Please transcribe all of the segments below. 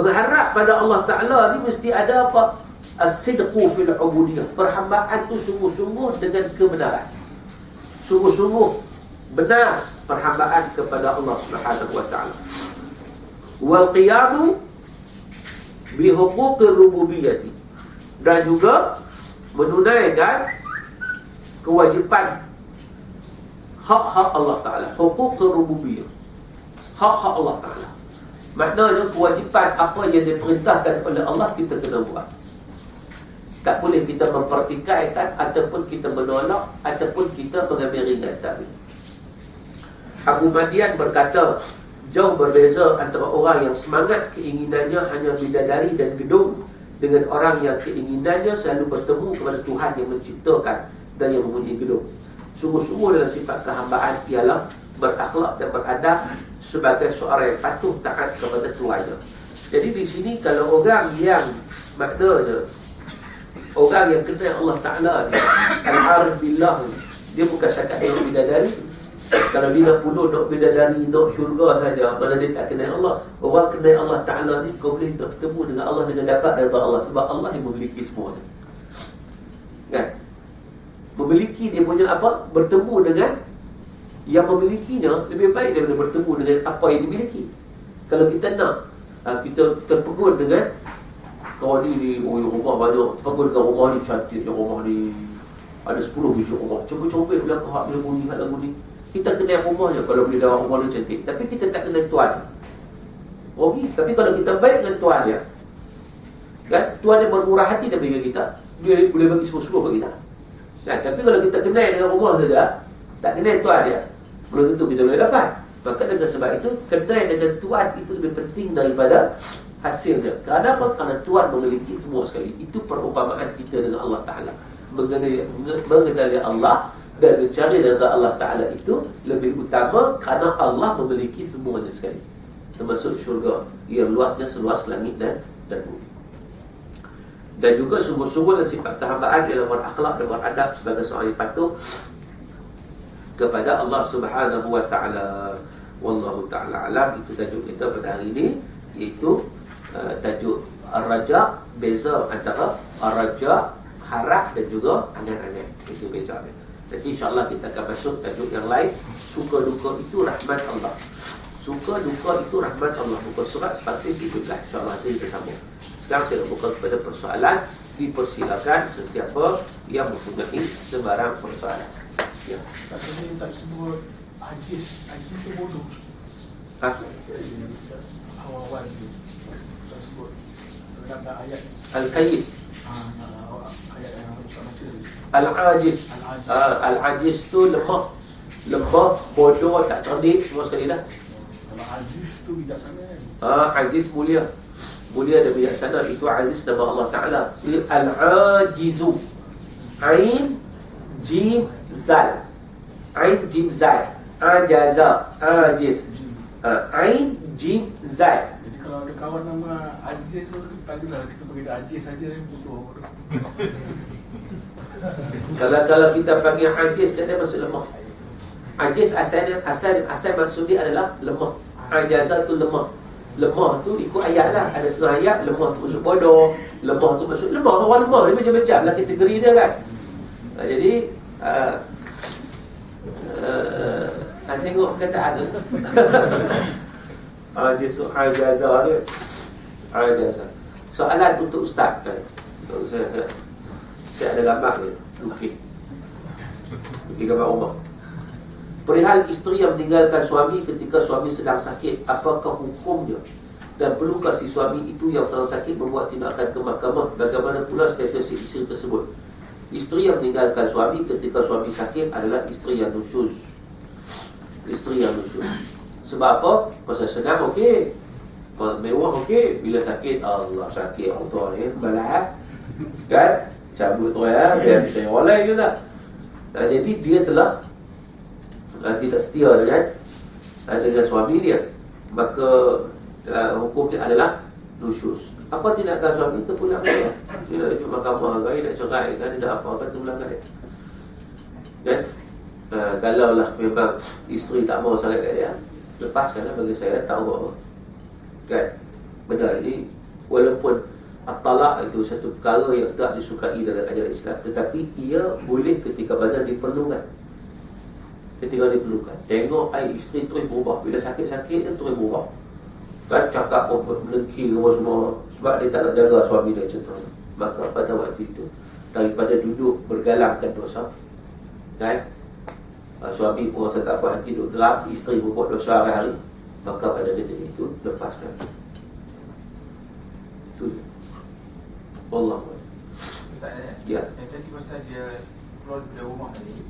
Berharap pada Allah Ta'ala ni mesti ada apa? As-sidqu fil ubudiyah. Perhambaan tu sungguh-sungguh dengan kebenaran. Sungguh-sungguh benar perhambaan kepada Allah Subhanahu wa taala. Wal qiyamu bi huquqir rububiyyah. Dan juga menunaikan kewajipan hak-hak Allah Taala, huquqir rububiyyah. Hak-hak Allah Taala. Maknanya kewajipan apa yang diperintahkan oleh Allah kita kena buat. Tak boleh kita mempertikaikan ataupun kita menolak ataupun kita mengambil ringan tak Abu Madian berkata, jauh berbeza antara orang yang semangat keinginannya hanya bidadari dan gedung dengan orang yang keinginannya selalu bertemu kepada Tuhan yang menciptakan dan yang mempunyai gedung. Sungguh-sungguh dalam sifat kehambaan ialah berakhlak dan beradab sebagai seorang yang patuh taat kepada Tuhannya. Jadi di sini kalau orang yang maknanya orang yang kenal Allah Taala ni al-arif billah dia bukan sekadar bidadari. Kalau nak puluh nak bidadari nak syurga saja mana dia tak kenal Allah. Orang kenal Allah Ta'ala ni kau boleh nak bertemu dengan Allah dengan dapat daripada Allah. Sebab Allah yang memiliki semuanya. Kan? Memiliki dia punya apa? Bertemu dengan yang memilikinya lebih baik daripada bertemu dengan apa yang dimiliki. Kalau kita nak ah, kita terpegun dengan kawan ni, ni oh, rumah banyak terpegun dengan rumah ni cantik rumah ni ada 10 biji rumah. Cuba-cuba belakang hak dia bunyi hak lagu ni. Kita kenal rumahnya kalau boleh dalam rumah dia cantik. Tapi kita tak kenal tuan. Okey, tapi kalau kita baik dengan tuan dia kan? Tuan dia bermurah hati dan bagi kita Dia boleh bagi semua-semua kepada kita. Kan? Tapi kalau kita kenal dengan rumah saja Tak kenal tuan dia Belum tentu kita boleh dapat. Maka dengan sebab itu Kenal dengan tuan itu lebih penting daripada hasilnya. Kerana apa? Kerana tuan memiliki semua sekali. Itu perumpamaan kita dengan Allah Ta'ala. Mengenali, mengenali Allah dan mencari redha Allah Ta'ala itu lebih utama kerana Allah memiliki semuanya sekali. Termasuk syurga. Yang luasnya seluas langit dan dan bumi. Dan juga sungguh-sungguh sifat kehambaan ialah berakhlak dan beradab sebagai seorang yang patuh kepada Allah Subhanahu wa taala. Wallahu taala alam itu tajuk kita pada hari ini iaitu uh, tajuk ar-raja beza antara ar-raja harap dan juga angan-angan. Itu beza dia. Jadi insyaAllah kita akan masuk tajuk yang lain Suka duka itu rahmat Allah. Suka duka itu rahmat Allah. Buka surat 113 InsyaAllah kita sambung. Sekarang saya buka kepada persoalan Dipersilakan sesiapa yang mempunyai sebarang persoalan Ya Kata ni tak sebut Ajis. Ajis tu bodoh. Ha? Awal-awal tu Tak sebut. Dalam ayat. Al-Qais. Ah, ayat yang aku tak baca. Al-Ajiz Al-Ajiz. Ah, Al-Ajiz tu lemah Lemah, bodoh, tak cerdik Semua sekali dah Kalau Aziz tu bijaksana. Ah, Aziz mulia. Mulia dan bijaksana. Itu Aziz nama Allah Ta'ala. Al-Ajizu. Ain Jim Zal. Ain Jim Zal. Ajaza Ajiz Ah, Ain Jim Zal. Jadi kalau ada kawan nama Aziz tu Panggillah. Kita panggil Aziz saja yang bodoh. Kalau kalau kita panggil Ajiz Dia maksud lemah. Ajiz asal asal asal maksud dia adalah lemah. Ajaza tu lemah. Lemah tu ikut ayat lah. Ada setengah ayat Lemah tu maksud bodoh. Lemah tu maksud Lemah. Orang lemah Dia macam-macam lah kategori dia kan ha, Jadi uh, uh, Tengok perkataan tu. Ajiz tu. Ajaza dia Ajaza Soalan untuk Ustaz kan? Untuk saya, saya, ada gambar dia Lukis. Lukis gambar rumah. Perihal isteri yang meninggalkan suami ketika suami sedang sakit Apakah hukumnya? Dan perlukah si suami itu yang sedang sakit Membuat tindakan ke mahkamah? Bagaimana pula status isteri tersebut Isteri yang meninggalkan suami ketika suami sakit Adalah isteri yang nusyuz Isteri yang nusyuz Sebab apa? Pasal senang okey. Mewah okey. Bila sakit Allah sakit Allah ni Balak Kan? Cabut tu ya. Biar yang oleh juga nah, Jadi dia telah uh, Tidak setia dengan uh, Dengan suami dia. Maka uh, Hukum dia adalah Nusyus Apa tindakan suami itu pulang dia Dia nak cuba mahkamah Gaya nak cerai kan Dia apa Kata pulang dia. Kan? Uh, Kalau lah memang Isteri tak mau sangat kat dia Lepaskanlah bagi saya Tahu apa. Kan? Benar ini walaupun At-talak itu satu perkara yang tak disukai dalam ajaran Islam Tetapi ia boleh ketika badan diperlukan. Ketika diperlukan. Tengok ai isteri terus berubah. Bila sakit-sakit dia terus berubah. Kan? Cakap melengki apa semua Sebab dia tak nak jaga suami dia contohnya Maka pada waktu itu Daripada duduk bergalangkan dosa Kan? Uh, Suami pun rasa tak apa hati duduk geram Isteri berbuat dosa hari-hari Maka pada ketika itu lepaskan. Itu dia Allah? Ya. Yang tadi pasal dia keluar daripada rumah tadi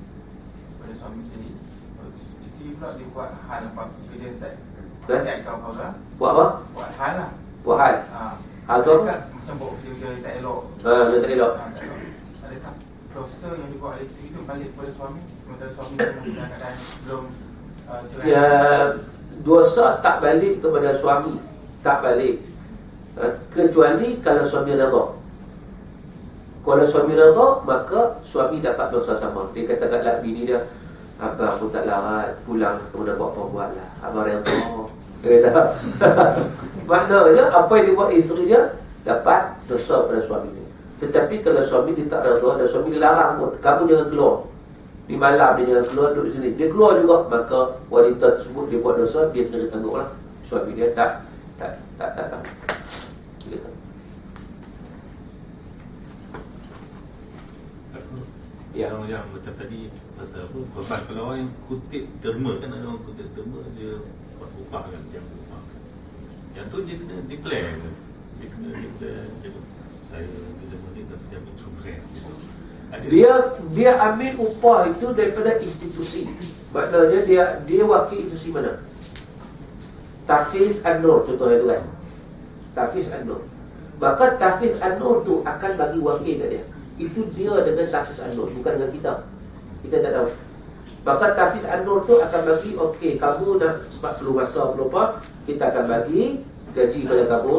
Pada suami sendiri Isteri pula dia buat hal apa? Dia tak kau kau lah Buat apa? Buat hal lah. Buat hal ha. Tu? Adakah Macam kerja-kerja yang tak elok. Ha, dia tak elok. Ha, Adakah dosa yang dibuat oleh isteri tu balik kepada suami Sementara suami belum uh, ya, Dosa tak balik kepada suami. Tak balik. Ha, Kecuali kalau suami redha. Kalau suami redha Maka suami dapat dosa sama. Dia kata kat bini dia Abang aku tak larat. Pulang kemudian buat apa buat lah. Abang redha. Dia kata Maknanya apa yang dibuat isteri dia Dapat dosa pada suami dia Tetapi kalau suami dia tak redha Dan suami dia larang pun Kamu jangan keluar. Di malam dia jangan keluar duduk di sini. Dia keluar juga Maka wanita tersebut dia buat dosa Dia sendiri tanggung lah Suami dia tak Tak tak tak tak. Ya. Yang, yang macam tadi pasal apa korban kalau orang yang kutip terma kan ada orang kutip terma dia buat upah kan yang tu dia kena declare kan dia kena declare saya bila ni tapi dia ada Dia dia ambil upah itu daripada institusi. Maknanya dia dia wakil institusi mana? Tafiz An-Nur contohnya tu kan. Tafiz An-Nur. Maka Tafiz An-Nur tu akan bagi wakil kat dia. Itu dia dengan Tafiz An-Nur bukan dengan kita. Kita tak tahu. Maka Tafiz An-Nur tu akan bagi okey kamu nak sebab perlu masa perlu apa kita akan bagi gaji pada kamu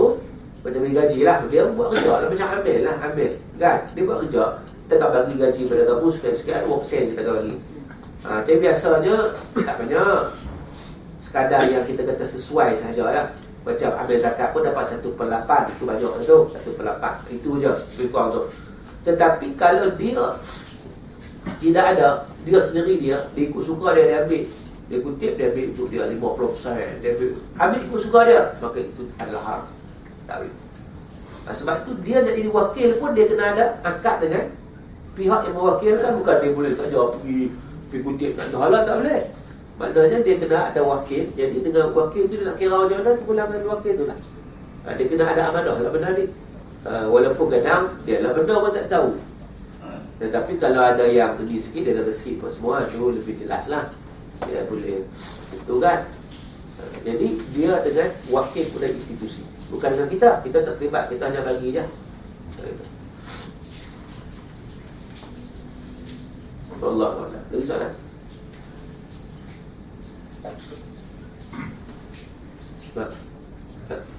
macam bagi gaji lah. Dia buat kerja. Lah macam ambil lah ambil. Kan? Dia buat kerja kita akan bagi gaji pada kamu sekian-sekian 2% kita akan bagi. Ha, tapi biasanya tak banyak. Sekadar yang kita kata sesuai sahaja ya macam ambil zakat pun dapat 1 per 8 itu banyak tu. 1 per 8 itu je lebih kurang tu. Tetapi kalau dia tidak ada dia sendiri dia dia ikut suka dia dia ambil dia kutip dia ambil untuk dia 50% dia ambil ambil ikut suka dia. Maka itu adalah haram tak boleh nah, sebab itu dia nak jadi wakil pun dia kena ada akad dengan pihak yang mewakilkan. Bukan dia boleh saja pergi pergi kutip nak halal tak boleh. Maknanya dia kena ada wakil. Jadi dengan wakil tu dia nak kira macam mana kepulangan wakil tu lah. Ah, dia kena ada amanah lah benda ni. Ah, walaupun kadang dia lah benda pun tak tahu. Tetapi kalau ada yang tinggi sikit dia ada resip apa semua. Tu lebih jelas lah dia boleh. Itu kan? Jadi dia dengan wakil pada institusi. Bukan dengan kita kita tak terlibat kita hanya bagi je. Allah Allah lagi soalan?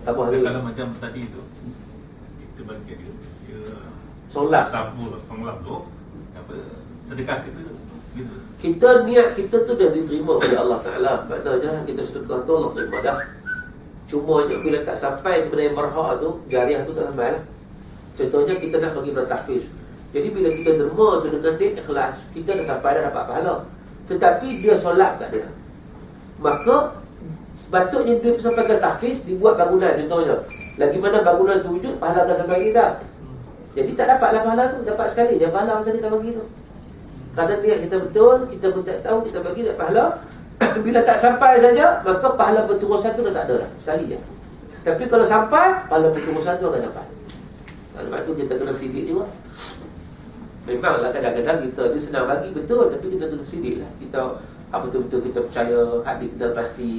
Tapi lagi kalau macam tadi tu kita bagi dia dia solat. sabu penglam tu apa sedekah kita kita niat kita tu dah diterima oleh Allah Ta'ala. Maknanya kita sedekah tu Allah terima dah. Cuma je bila tak sampai kepada yang berhak tu Jariah tu tak sampai lah. Contohnya kita nak bagi bertahfiz Jadi bila kita derma tu dengan dia ikhlas Kita dah sampai dah dapat pahala. Tetapi dia solat kat dia. Maka Sepatutnya duit sampai ke tahfiz Dibuat bangunan contohnya. Lagi mana bangunan tu wujud Pahala akan sampai kita. Jadi tak dapatlah pahala tu Dapat sekali je pahala masa kita bagi tu kerana niat kita betul, kita pun tak tahu, kita bagi tak pahala. Bila tak sampai saja, maka pahala berterusan tu dah tak ada dah. Sekali je. Tapi kalau sampai, pahala berterusan tu akan sampai. Ha, sebab tu kita kena sidik juga. Memanglah kadang-kadang kita ni senang bagi betul, tapi kita kena sidik lah. Kita ah, betul-betul kita percaya, hati kita pasti.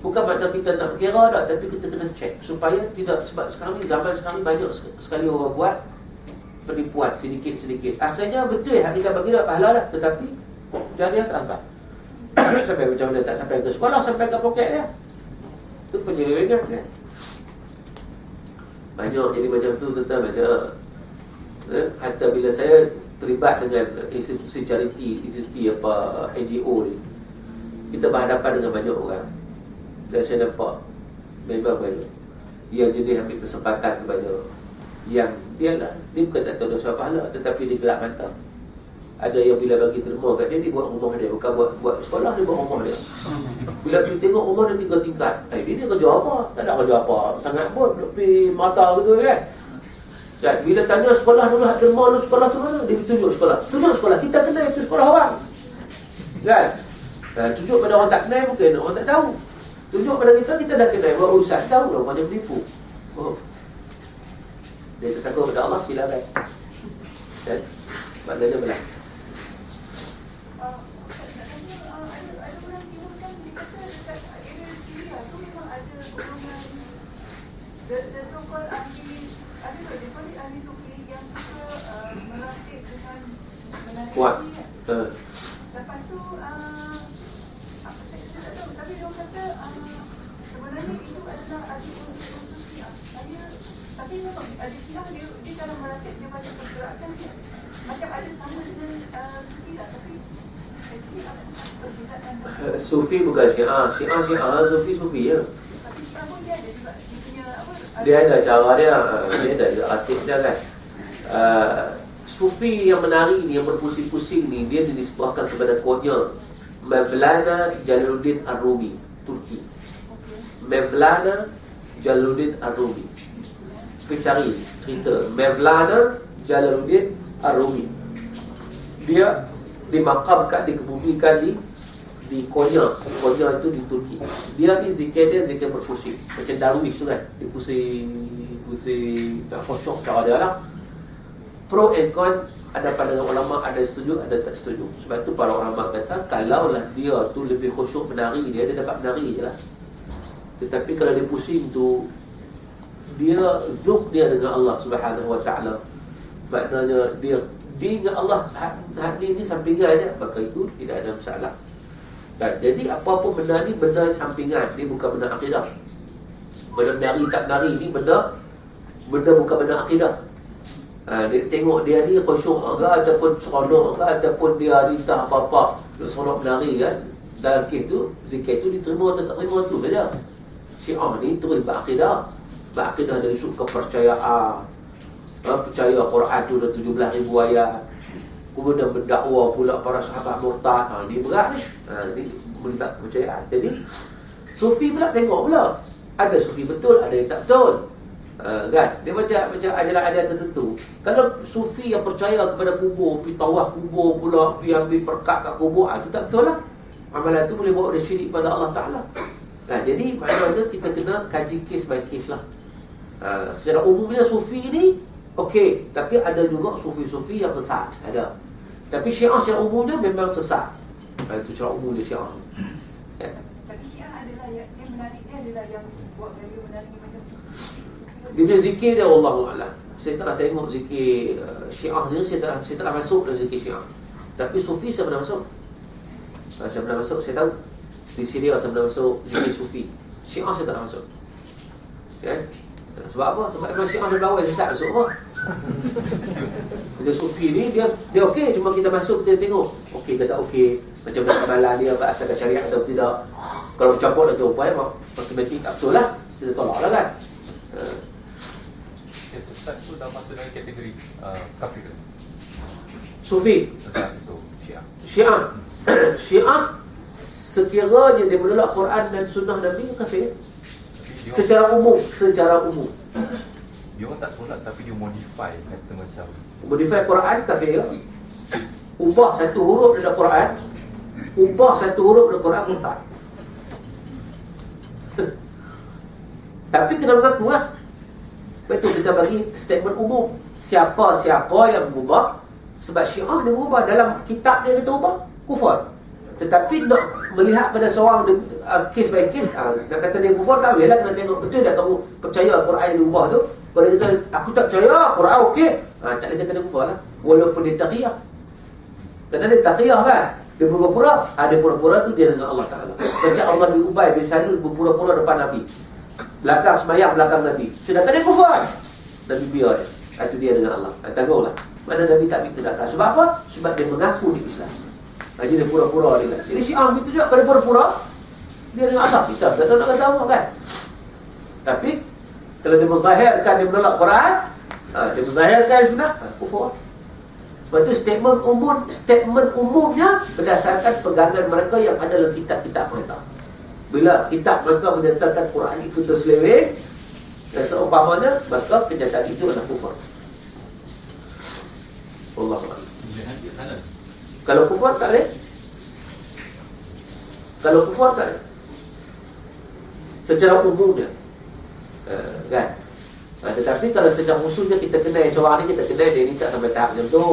Bukan makna kita nak berkira tak, tapi kita kena check. Supaya tidak, sebab sekarang ni, zaman sekarang ni banyak sekali orang buat penipuan sedikit-sedikit. Akhirnya betul hak kita bagi dapat pahala dah, tetapi jariah tak sampai. sampai macam mana tak sampai ke sekolah, sampai ke poket dia. Itu penyelewengan kan. Banyak jadi macam tu tentang banyak. Eh, hatta bila saya terlibat dengan institusi charity, institusi apa NGO ni, kita berhadapan dengan banyak orang. Dan saya nampak memang banyak. Yang jenis ambil kesempatan kepada Yang dia lah Dia bukan tak tahu dosa pahala Tetapi dia gelap mata ada yang bila bagi terima kat dia, dia buat rumah dia Bukan buat buat sekolah, dia buat rumah dia Bila pergi tengok rumah dia tiga tingkat Eh, dia, dia kerja apa? Tak ada kerja apa Sangat pun, pergi mata gitu kan Dan bila tanya sekolah dulu, terima dulu sekolah tu mana? Dia tunjuk sekolah Tunjuk sekolah, kita kenal itu sekolah orang Kan? Dan tunjuk pada orang tak kenal mungkin, orang tak tahu Tunjuk pada kita, kita dah kenal Buat urusan, tahu lah, orang dia menipu oh. Dia tertakut pada Allah, silakan Kan? Maknanya belah The, the so-called ahli, ada tak dia panggil ahli sufi yang suka uh, merakit dengan menarik Kuat. uh. Lepas tu, uh, apa saya, saya tak tahu, tapi dia kata uh, sebenarnya itu adalah ahli unsur Syiah. Saya, memang ahli Syiah dia, dia cara merakit dia macam pergerakan dia. Macam ada sama dengan uh, sufi lah, tapi Eh, Sufi bukan Syiah, Syiah Syiah, Sufi Sufi ya. Dia ada dia Dia ada cara dia, eh, dia ada artik dia kan. Uh, Sufi yang menari ni, yang berpusing-pusing ni, dia dinisbahkan kepada Konya Mevlana Jalaluddin Ar-Rumi, Turki. Mevlana Jalaluddin Ar-Rumi. Pergi cari cerita Mevlana Jalaluddin Ar-Rumi. Dia dimakamkan, dikebumikan di di Konya. Konya itu di Turki. Dia ni zikir dia zikir berpusing. Macam darwish tu kan. Dia pusing, pusing, tak kosong cara dia lah. Pro and con ada pandangan ulama ada setuju ada tak setuju. Sebab tu para ulama kata kalaulah dia tu lebih khusyuk menari dia dia dapat menari je lah. Tetapi kalau dia pusing tu dia zuk dia dengan Allah Subhanahu wa taala. Maknanya dia dia dengan Allah hati ini sampingan dia maka itu tidak ada masalah. Dan jadi apa-apa benda ni benda sampingan, dia bukan benda akidah. Benda menari tak menari ni benda benda bukan benda akidah. Ha, dia tengok dia ni khusyuk ke ataupun seronok ke ataupun dia rintah apa-apa dia seronok menari kan dalam kes tu zikir tu diterima atau tak terima tu saja syiah ni terus berakidah berakidah dari sudut kepercayaan ha, percaya Quran tu dah 17 ribu ayat kemudian berdakwa pula para sahabat murtad ha, ni berat ni ha, ni melibat kepercayaan jadi sufi pula tengok pula ada sufi betul ada yang tak betul Uh, kan? Dia macam macam ajaran-ajaran tertentu. Kalau sufi yang percaya kepada kubur, pergi tawaf kubur pula, pergi ambil perkat kat kubur, itu tak betul lah. Amalan tu boleh bawa dia syirik pada Allah Ta'ala. Nah, jadi maknanya kita kena kaji case by case lah. Uh, secara umumnya sufi ni, okey. Tapi ada juga sufi-sufi yang sesat. Ada. Tapi syiah secara umumnya memang sesat. Uh, itu secara umumnya syiah. Ya. Tapi Syiah adalah yang, yang menarik dia adalah yang buat gaya menarik macam Dia punya zikir dia Allah Alam Saya tak nak tengok zikir uh, Syiah ni saya tak, saya tak nak masuk dalam zikir Syiah Tapi Sufi saya pernah masuk Saya pernah masuk, saya tahu Di Syria saya pernah masuk zikir Sufi Syiah saya tak nak masuk Kan? Uh, Sebab apa? Sebab kalau Syiah dia bawah sesat masuk apa? Dia Sufi ni dia dia okey cuma kita masuk kita tengok. Okey ke tak okey? Macam mana kemalan dia apa asal syariat atau tidak? Kalau campur atau upaya matematik tak betul lah. Kita tolak lah kan? Uh, Ya, sesat tu dah masuk dalam kategori uh, kafir? Sufi? Syiah. Syiah. Syiah sekiranya dia menolak Quran dan sunnah Nabi kafir secara umum secara umum. Dia orang tak tolak tapi dia modify kata macam modify Quran kafir ubah satu huruf dalam Quran ubah satu huruf dalam Quran murtad tapi kena mengaku lah. Betul kita bagi statement umum. Siapa-siapa yang mengubah Sebab syiah dia mengubah Dalam kitab dia kata ubah Kufur Tetapi nak melihat pada seorang uh, Case by case uh, Nak kata dia kufur tak? Boleh lah Kena tengok betul tak kamu percaya Al-Quran yang diubah tu. Kalau dia kata aku tak percaya Quran okey. Uh, Tak boleh kata dia kufur lah. Walaupun dia taqiyah. Kerana dia taqiyah kan? Dia pura-pura uh, Dia pura-pura tu dia dengan Allah Ta'ala. Macam Allah bin Ubay bin Salul Berpura-pura depan Nabi. Belakang semayang belakang Nabi. Sudah tak ada kufur? Nabi biar dia. Itu dia dengan Allah. Tangguhlah Mana Nabi tak minta datang Sebab apa? Sebab dia mengaku di Islam Jadi dia pura-pura dia Jadi syiah gitu juga Kalau dia pura-pura Dia dengan Allah Kita tak tahu nak kata apa kan Tapi Kalau dia menzahirkan dia menolak Quran, ha, dia menzahirkan yang sebenar, ha, kufur. Sebab itu statement umum, statement umumnya berdasarkan pegangan mereka yang ada dalam kitab-kitab mereka. Bila kitab mereka menyatakan Quran itu terseleweng dan seumpamanya, maka kenyataan itu adalah kufur. Allah Lihat dia halal. Kalau kufur tak boleh. Kalau kufur tak boleh. Secara umumnya. Uh, kan? Uh, tetapi kalau secara khususnya kita kenal seorang ni kita kenal dia ni tak sampai tahap macam tu.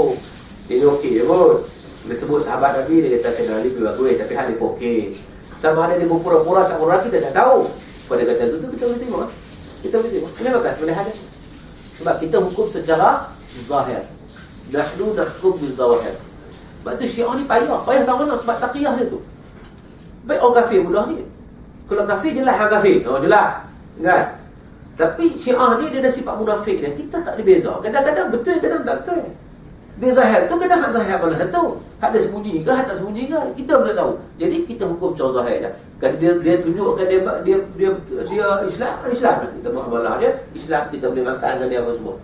Dia ni okey pun. Dia sebut sahabat Nabi dia kata saya Ali lebih tapi hal dia pun okey. Sama ada dia berpura-pura tak pura kita tak tahu. Pada kata tu, tu kita boleh tengok. Kita boleh tengok. Kenapa tak sebenarnya ada? Sebab kita hukum secara zahir. Nahnu nahkum bil zawahir. Sebab tu syiah ni payah. Payah tak mana sebab taqiyah dia tu. Baik orang kafir mudah ni. Kalau kafir jelas hang kafir. Oh jelas. Kan? Tapi syiah ni dia ada sifat munafik dia. Kita tak ada beza. Kadang-kadang betul, kadang tak betul. Dia zahir tu kadang hak zahir mana satu. Hak dia sembunyi ke, hak tak sembunyi ke. Kita boleh tahu. Jadi kita hukum cara zahir je. Kan dia dia tunjukkan dia dia dia dia Islam, Islam kita muamalah dia, Islam kita boleh makan dengan dia apa semua.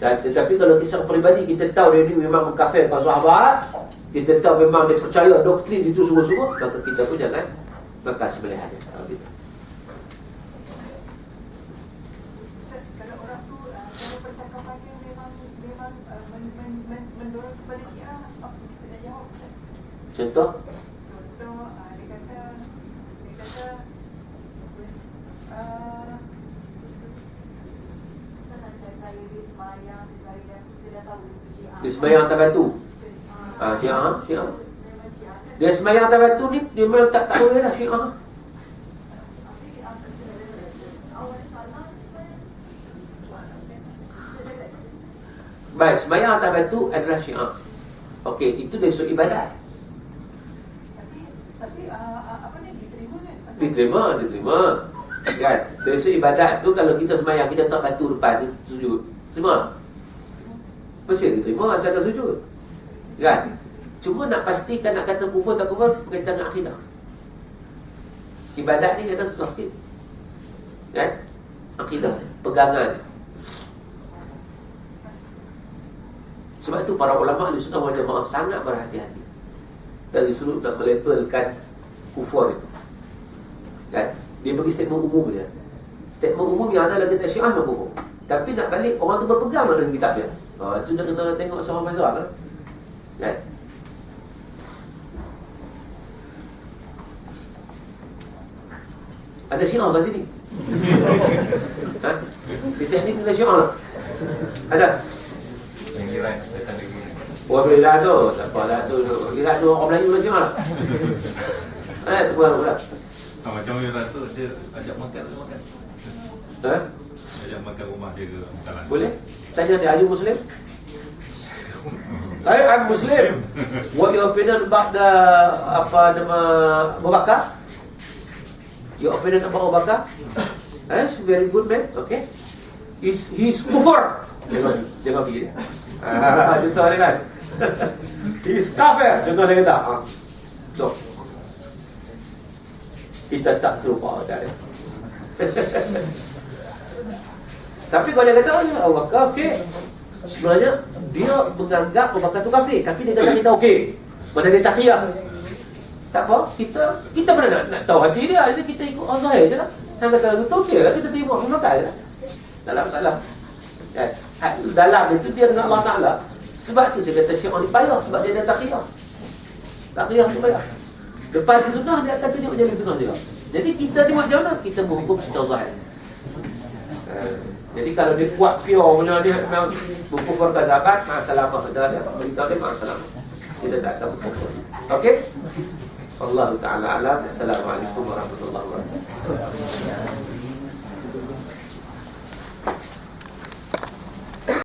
Tetapi kalau kisah peribadi kita tahu dia ni memang mengkafirkan sahabat, kita tahu memang dia percaya doktrin itu sungguh-sungguh, maka kita pun jangan makan sembelihan dia. Ha, gitu. Ustaz, kalau orang tu uh, kalau percakapannya memang memang uh, men, men, men, mendorong kepada Syiah, apa kita nak jawab Ustaz? Contoh, Contoh, uh, dia kata dia kata uh, dia sembahyang atas batu. Ah, syiah, syiah. Dia sembahyang atas batu ni dia memang tak tahu lah syiah. Baik, sembahyang atas batu adalah syiah. Okey, itu dari sudut ibadat. diterima Diterima. Kan? Sudut ibadat tu kalau kita sembahyang kita tak batu depan ni sujud. Terima? Mesti diterima asalkan sujud. Kan? Cuma nak pastikan nak kata kufur tak kufur berkaitan dengan akidah. Ibadat ni kena susah sikit. Kan? Akidah pegangan. Sebab itu para ulama ahli sunnah wal jamaah sangat berhati-hati dari sudut nak melabelkan kufur itu. Kan? Dia bagi statement umum dia. Statement umum yang ada dalam kitab Syiah. Tapi nak balik orang tu berpegang dengan kitab dia. Ha, itu nak kena tengok sama Faizal kan? Kan? Ada Syiah kat sini? ha? Di teknik ada Syiah tak? Ada? Lagi. Wah bila tu, tak apa lah tu. Kira tu orang Melayu macam mana? Eh, tu kurang pula. Ah, macam Mira tu dia ajak makan dia makan. Ha? Ajak makan rumah dia ke. Boleh? Tanya dia, are you Muslim? I am Muslim. What your opinion about the apa nama Abu Bakar? Your opinion about Abu Bakar? Eh, very good man. Okay. He's he's kufur. Jangan jangan pergi dia. Ah, contoh dia kan. He's kafir. Contoh dia kata. Ah. So. Kita tak serupa kan. Tapi kalau dia kata, oh ya Abu Bakar okey. Sebenarnya dia menganggap Abu Bakar tu kafir, tapi dia kata kita okey. Mana dia takiyah. Tak apa, kita kita mana nak, nak tahu hati dia, jadi kita ikut Allah je lah. Yang kata tu okey lah, kita terima Abu Bakar lah. Tak ada masalah. Kan? Dalam itu dia dengan Allah Ta'ala. Sebab tu saya kata syiah ni payah, sebab dia ada takiyah. Takiyah tu payah. Di sunnah, dia akan tunjuk jalan sunnah dia. Jadi kita ni macam mana? Kita menghukum secara zahir. Eh, Jadi kalau dia kuat pure punya dia memang berkufarkan sahabat, ma'asalamah. Kita dia beritahu dia ma'asalamah. Kita tak tahu kufur. Okey? Allah Ta'ala alam. Assalamualaikum warahmatullahi wabarakatuh.